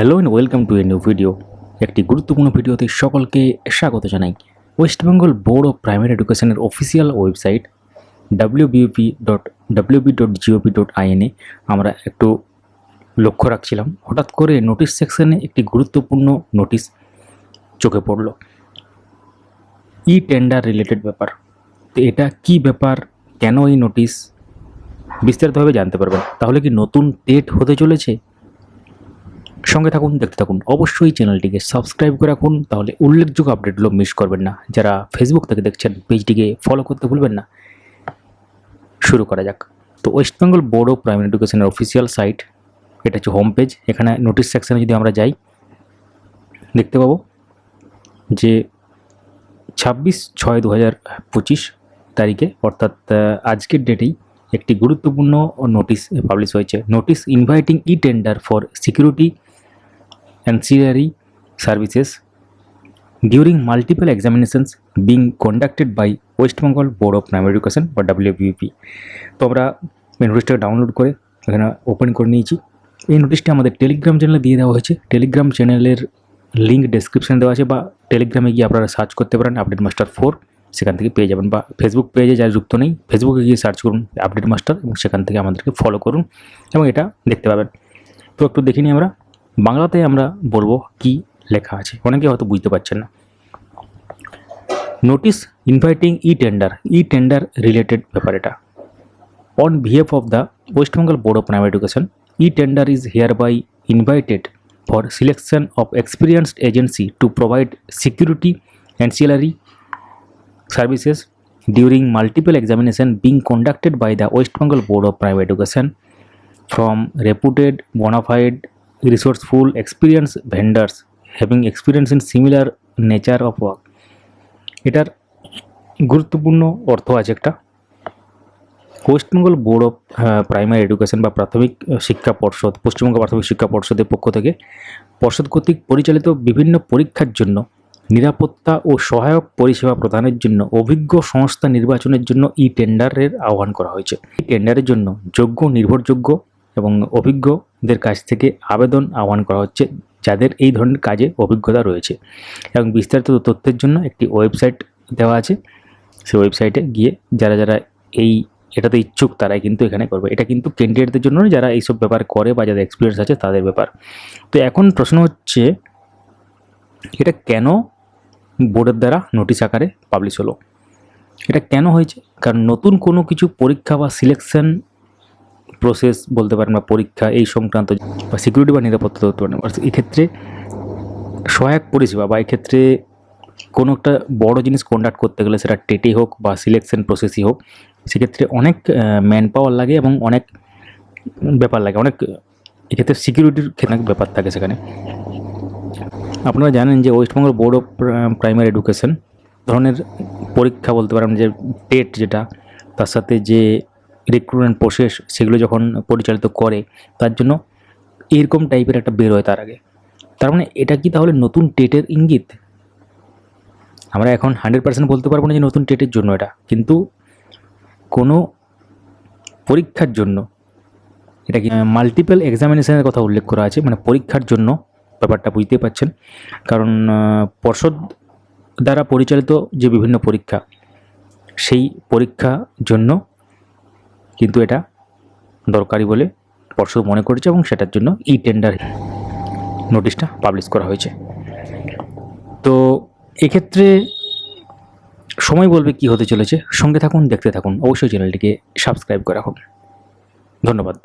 Hello and welcome to a new video. একটি গুরুত্বপূর্ণ ভিডিওতে সকলকে স্বাগত জানাই। West Bengal board of primary এডুকেশনের official website WBUP dot dot GOP dot আমরা একটু লক্ষ্য রাখছিলাম। হঠাৎ করে নোটিশ সেকশনে একটি গুরুত্বপূর্ণ নোটিশ চোখে পড়ল। ই টেন্ডার রিলেটেড ব্যাপার। তো এটা কি ব্যাপার? কেন এই নোটিশ বিস্তারিতভাবে জানতে পারবেন। তাহলে কি নতুন টেট হতে চলেছে? সঙ্গে থাকুন, দেখতে থাকুন। অবশ্যই চ্যানেলটিকে সাবস্ক্রাইব করে রাখুন, তাহলে উল্লেখযোগ্য আপডেটগুলো মিস করবেন না। যারা ফেসবুক থেকে দেখছেন, পেজটিকে ফলো করতে ভুলবেন না। শুরু করা যাক। তো West Bengal board of primary এডুকেশনের অফিসিয়াল সাইট এটা হচ্ছে হোম পেজ এখানে নোটিশ সেকশানে যদি আমরা যাই, দেখতে পাবো যে ছাব্বিশ ছয় দু হাজার পঁচিশ তারিখে, অর্থাৎ আজকের ডেটেই একটি গুরুত্বপূর্ণ নোটিশ পাবলিশ হয়েছে। Notice inviting e tender for security ancillary services during multiple examinations being conducted by West Bengal Board of Primary Education বা WBUP তো আমরা এই নোটিশটাকে ডাউনলোড করে এখানে ওপেন করে নিয়েছি। এই নোটিশটা আমাদের টেলিগ্রাম চ্যানেলে দিয়ে দেওয়া হয়েছে। টেলিগ্রাম চ্যানেলের লিঙ্ক ডেসক্রিপশনে দেওয়া আছে, বা টেলিগ্রামে গিয়ে আপনারা সার্চ করতে পারেন আপডেট মাস্টার ফোর সেখান থেকে পেয়ে যাবেন, বা ফেসবুক পেজে যারা যুক্ত নেই ফেসবুকে গিয়ে সার্চ করুন আপডেট মাস্টার এবং সেখান থেকে আমাদেরকে ফলো করুন এবং এটা দেখতে পাবেন। তো একটু দেখে নিই আমরা। বাংলাতে আমরা বলব কি লেখা আছে। অনেকে হয়তো বুঝতে পারছেন না। Notice inviting e tender e tender related ব্যাপার এটা। On behalf of the West Bengal board of primary education e tender is hereby invited for selection of experienced agency to provide security ancillary during multiple examination being conducted by the West Bengal Board of Private Education from reputed bona fide resourceful, experienced vendors, having experience in similar nature of work. এটার গুরুত্বপূর্ণ অর্থ আছে একটা। West Bengal board of primary education বা প্রাথমিক শিক্ষা পর্ষদ, পশ্চিমবঙ্গ প্রাথমিক শিক্ষা পর্ষদের পক্ষ থেকে পর্ষদ কর্তৃক পরিচালিত বিভিন্ন পরীক্ষার জন্য নিরাপত্তা ও সহায়ক পরিষেবা প্রদানের জন্য অভিজ্ঞ সংস্থা নির্বাচনের জন্য ই টেন্ডারের আহ্বান করা হয়েছে। এই টেন্ডারের জন্য যোগ্য, নির্ভরযোগ্য এবং অভিজ্ঞদের কাছ থেকে আবেদন আহ্বান করা হচ্ছে যাদের এই ধরনের কাজে অভিজ্ঞতা রয়েছে। এবং বিস্তারিত তথ্যের জন্য একটি ওয়েবসাইট দেওয়া আছে। সেই ওয়েবসাইটে গিয়ে যারা যারা এই এটাতে ইচ্ছুক তারাই কিন্তু এখানে করবে। এটা কিন্তু ক্যান্ডিডেটদের জন্য নয়, যারা এইসব ব্যাপার করে বা যাদের এক্সপিরিয়েন্স আছে তাদের ব্যাপার। তো এখন প্রশ্ন হচ্ছে এটা কেন বোর্ডের দ্বারা নোটিশ আকারে পাবলিশ হলো? এটা কেন হয়েছে? কারণ নতুন কোনো কিছু পরীক্ষা বা সিলেকশন প্রসেস বলতে পারেন বা পরীক্ষা এই সংক্রান্ত বা সিকিউরিটি বা নিরাপত্তা তথ্য পারেন এক্ষেত্রে সহায়ক পরিষেবা বা এক্ষেত্রে কোনো একটা বড় জিনিস কন্ডাক্ট করতে গেলে সেটা টেটে হোক বা সিলেকশন প্রসেসই হোক, সেক্ষেত্রে অনেক ম্যান পাওয়ার লাগে এবং অনেক ব্যাপার লাগে। অনেক, এক্ষেত্রে সিকিউরিটির অনেক ব্যাপার থাকে সেখানে। আপনারা জানেন যে West Bengal board of primary education ধরনের পরীক্ষা বলতে পারেন যে টেট যেটা, তার সাথে যে রিক্রুটমেন্ট প্রসেস সেগুলো যখন পরিচালিত করে, তার জন্য এরকম টাইপের একটা বের হয় তার আগে। তার মানে এটা কি তাহলে নতুন টেটের ইঙ্গিত? আমরা এখন হান্ড্রেড পার্সেন্ট বলতে পারব না যে নতুন টেটের জন্য এটা, কিন্তু কোনো পরীক্ষার জন্য, এটা কি মাল্টিপল এক্সামিনেশনের কথা উল্লেখ করা আছে মানে পরীক্ষার জন্য ব্যাপারটা বুঝতে পারছেন কারণ পর্ষদ দ্বারা পরিচালিত যে বিভিন্ন পরীক্ষা, সেই পরীক্ষা জন্য কিন্তু এটা দরকারি বলে পর্ষদ মনে করেছে এবং সেটার জন্য ই টেন্ডার নোটিশটা পাবলিশ করা হয়েছে। তো এক্ষেত্রে সময় বলবে কি হতে চলেছে? সঙ্গে থাকুন, দেখতে থাকুন। অবশ্যই চ্যানেলটিকে সাবস্ক্রাইব করে রাখুন ধন্যবাদ।